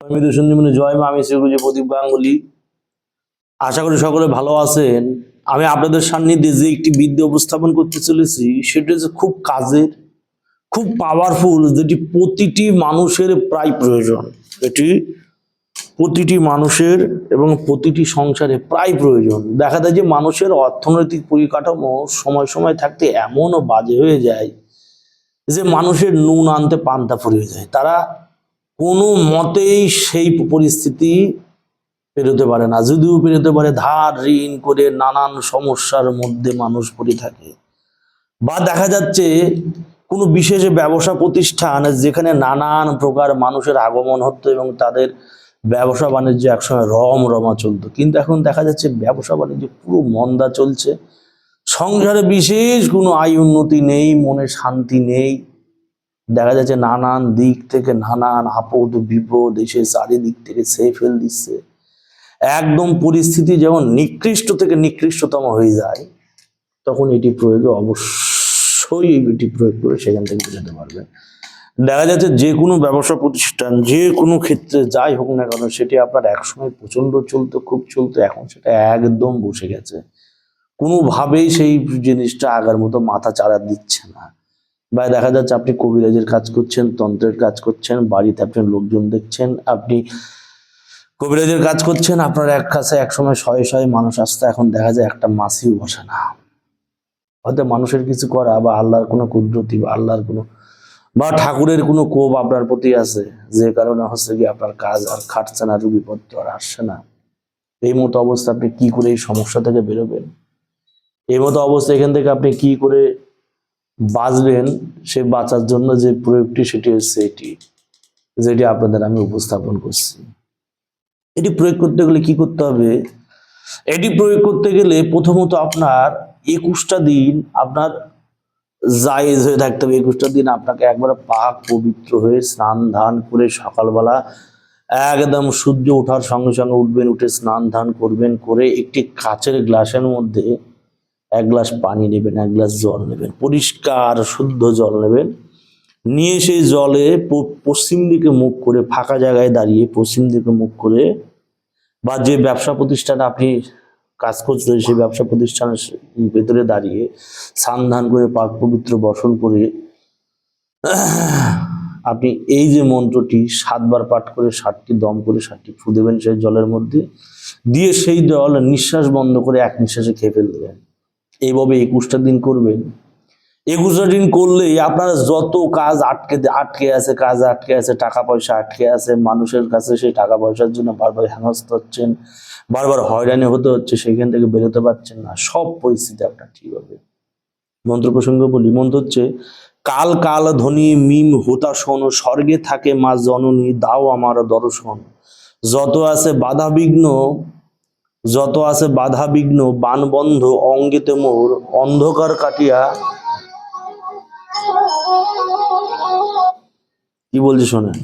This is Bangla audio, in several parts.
আমি জয় মা, আমি শ্রীগুজি প্রদীপ গাঙ্গুলি। আশা করি সকলে ভালো আছেন। আমি আপনাদের সান্নিধ্যে যে একটি বিদ্যা উপস্থাপন করতে চলেছি, সেটা হচ্ছে খুব কাজের, খুব পাওয়ারফুল যেটি প্রতিটি মানুষের প্রায় প্রয়োজন। এটি প্রতিটি মানুষের এবং প্রতিটি সংসারে প্রায় প্রয়োজন। দেখা যায় যে মানুষের অর্থনৈতিক পরিকাঠামো সময় সময় থাকতে এমনও বাজে হয়ে যায় যে মানুষের নুন আনতে পান্তা ফুরিয়ে যায়। তারা কোনো মতেই সেই পরিস্থিতি পেরোতে পারে না। যদিও পেরোতে পারে, ধার, ঋণ করে নানান সমস্যার মধ্যে মানুষ পড়ে থাকে। বা দেখা যাচ্ছে কোনো বিশেষ ব্যবসা প্রতিষ্ঠান যেখানে নানান প্রকার মানুষের আগমন হতো এবং তাদের ব্যবসা বাণিজ্য একসময় রম রমা চলতো। কিন্তু এখন দেখা যাচ্ছে ব্যবসা বাণিজ্য পুরো মন্দা চলছে। সংসারে বিশেষ কোনো আয় উন্নতি নেই, মনে শান্তি নেই। দেখা যাচ্ছে নানান দিক থেকে নানান আপদ, বিপদ এসে চারিদিক থেকে সে ফেল দিচ্ছে। একদম পরিস্থিতি যখন নিকৃষ্ট থেকে নিকৃষ্টতম হয়ে যায়, তখন এটি প্রয়োগে অবশ্যই এটি প্রয়োগ করে সেখান থেকে বেরোতে পারবে। দেখা যাচ্ছে যে কোনো ব্যবসা প্রতিষ্ঠান, যে কোনো ক্ষেত্রে যাই হোক না কেন, সেটি আপনার একসময় প্রচণ্ড চলতো, খুব চলতো, এখন সেটা একদম বসে গেছে। কোনোভাবেই সেই জিনিসটা আগের মতো মাথা চাড়া দিচ্ছে না। বা দেখা যাচ্ছে আপনি কবিরাজের কাজ করছেন, তন্ত্রের কাজ করছেন, বাড়িতে আপনি লোকজন দেখছেন, আপনি কবিরাজের কাজ করছেন, আপনার এক কাছে একসময় শয়ে শয়ে মানুষ আসতে এখন দেখা যায় একটা মাসিও বসে না। হয়তো মানুষের কিছু করা, বা আল্লাহর কোনো কুদরতি, বা আল্লাহর কোনো, বা ঠাকুরের কোনো কোপ আপনার প্রতি আছে, যে কারণে হচ্ছে কি আপনার কাজ আর খাটছে না রুগীপত্র আর আসছে না। এই মতো অবস্থা আপনি কি করে এই সমস্যা থেকে বেরোবেন? এই মতো অবস্থা এখান থেকে আপনি কি করে বাঁচবেন, সে বাঁচার জন্য যে প্রয়োগটি সেটি হচ্ছে এটি, যেটি আপনাদের আমি উপস্থাপন করছি। এটি প্রয়োগ করতে গেলে কি করতে হবে? এটি প্রয়োগ করতে গেলে প্রথমত আপনার একুশটা দিন আপনার জায়েজ হয়ে থাকতে হবে। একুশটা দিন আপনাকে একবার পাক পবিত্র হয়ে স্নান ধান করে সকালবেলা একদম সূর্য ওঠার সঙ্গে সঙ্গে উঠবেন, উঠে স্নান ধান করবেন, করে একটি কাচের গ্লাসের মধ্যে এক গ্লাস পানি নেবেন, এক গ্লাস জল নেবেন, পরিষ্কার, শুদ্ধ জল নেবেন। নিয়ে সেই জলে পশ্চিম দিকে মুখ করে ফাঁকা জায়গায় দাঁড়িয়ে পশ্চিম দিকে মুখ করে বা যে ব্যবসা প্রতিষ্ঠানে আপনি কাজ করছেন, সেই ব্যবসা প্রতিষ্ঠানের ভেতরে দাঁড়িয়ে সান্ধান করে পাক পবিত্র বসন করে আপনি এই যে মন্ত্রটি সাতবার পাঠ করে ষাটটি দম করে ষাটটি ফু দেবেন সেই জলের মধ্যে, দিয়ে সেই জল নিঃশ্বাস বন্ধ করে এক নিঃশ্বাসে খেয়ে ফেল দেবেন এইভাবে একুশটা দিন করবেন। একুশটা দিন করলেই আপনার যত কাজ আটকে আটকে আছে, কাজ আটকে আছে, টাকা পয়সা আটকে আছে, মানুষের কাছে সেই টাকা পয়সার জন্য বারবার হেনস্থ হচ্ছেন, বারবার হয়রানি হতে হচ্ছে, সেখান থেকে বেরোতে পারছেন না। সব পরিস্থিতি আপনার ঠিক হবে। মন্ত্র প্রসঙ্গ বলি, মন্ত্র হচ্ছে, কাল কাল ধ্বনি মিম হুতাশন, স্বর্গে থাকে মা জননী, দাও আমার দর্শন। যত আছে বাধা বিঘ্ন যত আছে বাধা বিঘ্ন বানবন্ধ, অঙ্গেতে মোর, অন্ধকার কাটিয়া। কি বলছে শোনেন?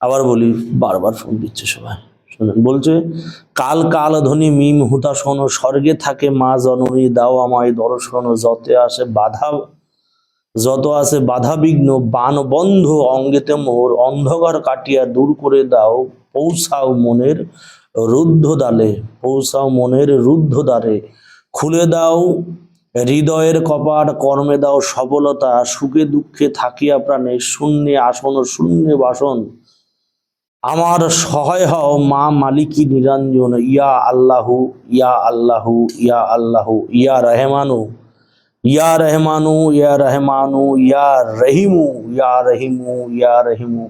আবার বলি, বারবার ফোন দিচ্ছে সবাই। শোনেন, বলছে, কাল কাল ধ্বনি মিম হুতাশন স্বর্গে থাকে মা জননী, দাও আমায় দর্শন, যত আসে বাধা, যত আছে বাধা বিঘ্ন বান বন্ধ অঙ্গেতে মোর, অন্ধকার কাটিয়া দূর করে দাও, পৌঁছাও মনের রুদ্ধ দ্বারে পৌঁছাও মনের রুদ্ধ দ্বারে খুলে দাও হৃদয়ের কপাট, কর্মে দাও সফলতা সুখে দুঃখে থাকিয়া প্রাণে, শূন্যে আসন, শূন্যে বাসন। আমার সহায় হও মা মালিকি নিরঞ্জন, ইয়া আল্লাহু ইয়া আল্লাহু ইয়া আল্লাহু, ইয়া রহমানু ইয়া রহমানু ইয়া রহমানু, ইয়া রহিমু ইয়া রহিমু ইয়া রহিমু,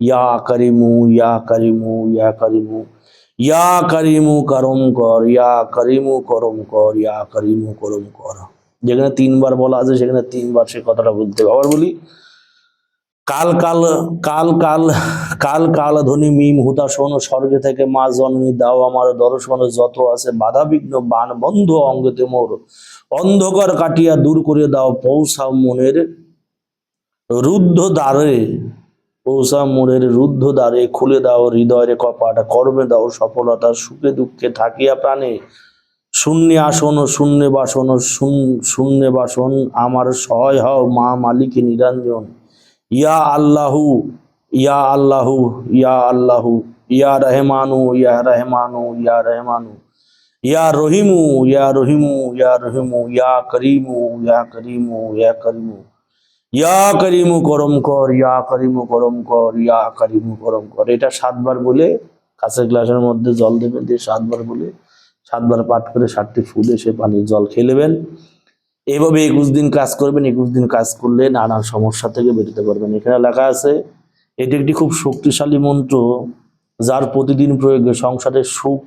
ইয়া করিমু ইয়া করিমু ইয়া করিমু। ইয়া করিমু করম কর, ইয়া করিমু করম কর, ইয়া করিমু করম কর। যেখানে তিনবার বলা আছে, সেখানে তিনবার সে কথাটা বলতে আবার বলি, কাল কাল কাল কাল কাল কাল ধ্বনি, মিম হুতা হুতাশন, স্বর্গে থেকে মা জন্মী দাও আমার দর্শন, যত আছে বাধা বিঘ্ন, বান বন্ধ অঙ্গতে মোর অন্ধকার কাটিয়া দূর করে দাও, পৌঁছাও মনের রুদ্ধ দ্বারে পৌঁছা মনের রুদ্ধ দ্বারে খুলে দাও হৃদয়ের কপাট, কর্মে দাও সফলতা, সুখে দুঃখে থাকিয়া প্রাণে। শূন্য আসন, শূন্য বাসন শূন্য বাসন, আমার সহায় হও মা মালিক নিরঞ্জন। ইয়া আল্লাহু ইয়া আল্লাহু ইয়া আল্লাহু, ইয়া রহমানু ইয়া রহমানু ইয়া রহমানু। ইয়া রহিমু ইয়া রহিমু ইয়া রহিমু, ইয়া করিমু ইয়া করিমু ইয়া করিমু। ইয়া করিমু করম কর, ইয়া করিমু করম কর, ইয়া করিমু করম কর। এটা সাতবার বলে, কাঁচের গ্লাসের মধ্যে জল দেবেন, দিয়ে সাতবার বলে, সাতবার পাঠ করে সাতটি ফুলে সে পানির জল খেয়ে নেবেন। এইভাবে একুশ দিন কাজ করবেন, একুশ দিন কাজ করলে নানান সমস্যা থেকে বেরোতে পারবেন। এখানে লেখা আছে, এটি একটি খুব শক্তিশালী মন্ত্র, যার প্রতিদিন প্রয়োগে সংসারের সুখ,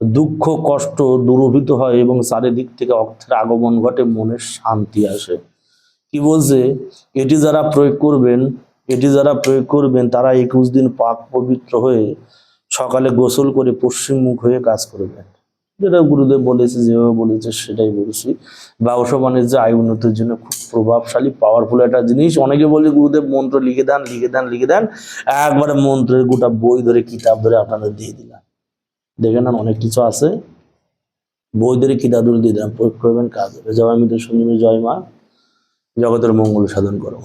দুঃখ, কষ্ট দূরভূত হয় এবং চারিদিক থেকে অর্থের আগমন ঘটে, মনের শান্তি আসে। কি বলছে? এটি যারা প্রয়োগ করবেন, এটি যারা প্রয়োগ করবেন, তারা একুশ দিন পাক পবিত্র হয়ে সকালে গোসল করে পশ্চিম মুখ হয়ে কাজ করবেন। যেটা গুরুদেব বলেছে, যেভাবে বলেছে, সেটাই বলছি। ব্যবসা বাণিজ্য আয় উন্নতির জন্য খুব প্রভাবশালী পাওয়ারফুল একটা জিনিস। অনেকে বলে, গুরুদেব মন্ত্র লিখে দেন লিখে দেন লিখে দেন। একবারে মন্ত্রের গোটা বই ধরে, কিতাব ধরে আপনাদের দিয়ে দিলাম। দেখে নেন অনেক কিছু আছে। বই ধরে, কিতাব ধরে দিয়ে দিলাম। প্রয়োগ করবেন, কাজ হবে। জয় মিত্র সঞ্জীবী জয় মা। জগতের মঙ্গল সাধন করো